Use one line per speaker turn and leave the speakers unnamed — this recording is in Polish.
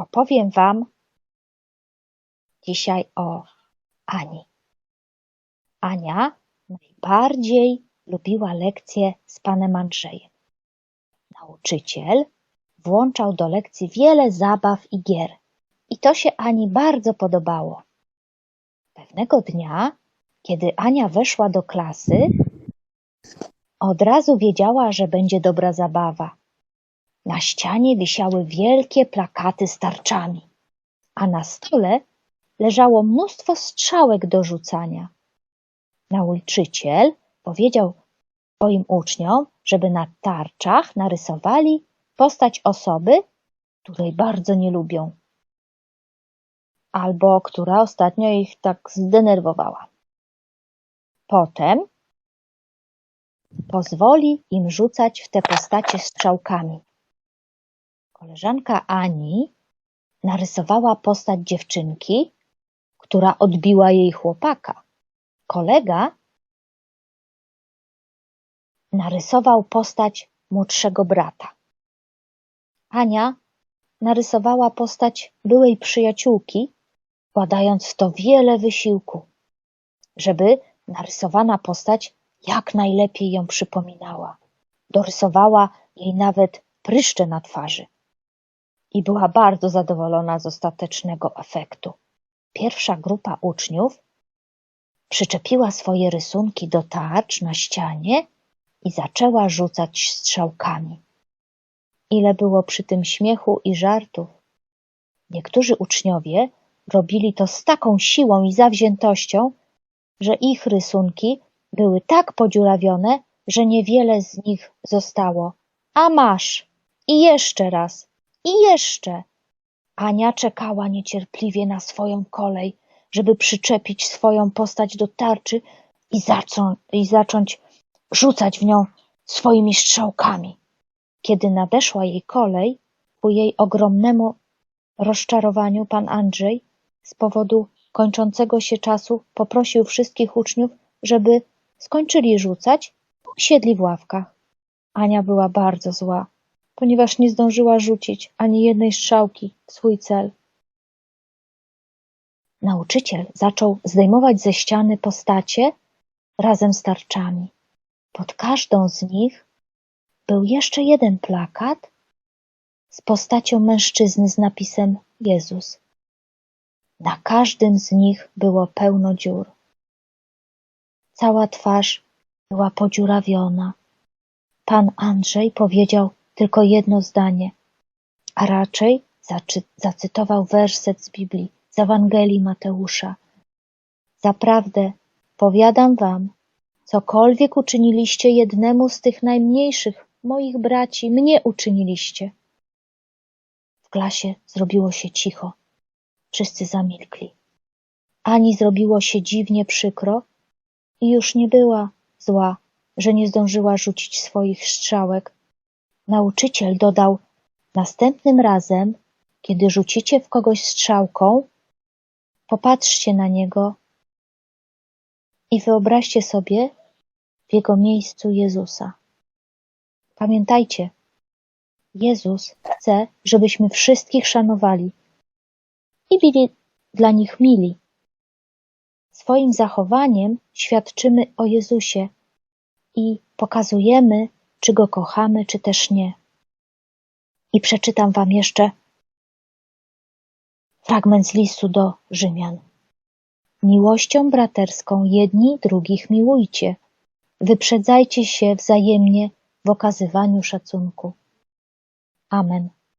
opowiem Wam dzisiaj o Ani. Ania najbardziej lubiła lekcje z panem Andrzejem. Nauczyciel włączał do lekcji wiele zabaw i gier i to się Ani bardzo podobało. Pewnego dnia, kiedy Ania weszła do klasy, od razu wiedziała, że będzie dobra zabawa. Na ścianie wisiały wielkie plakaty z tarczami, a na stole leżało mnóstwo strzałek do rzucania. Nauczyciel powiedział swoim uczniom, żeby na tarczach narysowali postać osoby, której bardzo nie lubią, albo która ostatnio ich tak zdenerwowała. Potem pozwoli im rzucać w te postacie strzałkami. Koleżanka Ani narysowała postać dziewczynki, która odbiła jej chłopaka. Kolega narysował postać młodszego brata. Ania narysowała postać byłej przyjaciółki, wkładając w to wiele wysiłku, żeby narysowana postać jak najlepiej ją przypominała. Dorysowała jej nawet pryszcze na twarzy i była bardzo zadowolona z ostatecznego efektu. Pierwsza grupa uczniów przyczepiła swoje rysunki do tarcz na ścianie i zaczęła rzucać strzałkami. Ile było przy tym śmiechu i żartów. Niektórzy uczniowie robili to z taką siłą i zawziętością, że ich rysunki były tak podziurawione, że niewiele z nich zostało. A masz! I jeszcze raz! I jeszcze! Ania czekała niecierpliwie na swoją kolej, żeby przyczepić swoją postać do tarczy i, zaczą, i zacząć rzucać w nią swoimi strzałkami. Kiedy nadeszła jej kolej, ku jej ogromnemu rozczarowaniu pan Andrzej z powodu kończącego się czasu poprosił wszystkich uczniów, żeby skończyli rzucać, usiedli w ławkach. Ania była bardzo zła, ponieważ nie zdążyła rzucić ani jednej strzałki w swój cel. Nauczyciel zaczął zdejmować ze ściany postacie razem z tarczami. Pod każdą z nich był jeszcze jeden plakat z postacią mężczyzny z napisem Jezus. Na każdym z nich było pełno dziur. Cała twarz była podziurawiona. Pan Andrzej powiedział tylko jedno zdanie, a raczej zacytował werset z Biblii, z Ewangelii Mateusza. Zaprawdę, powiadam wam, cokolwiek uczyniliście jednemu z tych najmniejszych moich braci, mnie uczyniliście. W klasie zrobiło się cicho. Wszyscy zamilkli. Ani zrobiło się dziwnie przykro i już nie była zła, że nie zdążyła rzucić swoich strzałek. Nauczyciel dodał, następnym razem, kiedy rzucicie w kogoś strzałką, popatrzcie na niego i wyobraźcie sobie w jego miejscu Jezusa. Pamiętajcie, Jezus chce, żebyśmy wszystkich szanowali i byli dla nich mili. Swoim zachowaniem świadczymy o Jezusie i pokazujemy, czy go kochamy, czy też nie. I przeczytam wam jeszcze fragment z listu do Rzymian. Miłością braterską jedni drugich miłujcie. Wyprzedzajcie się wzajemnie w okazywaniu szacunku. Amen.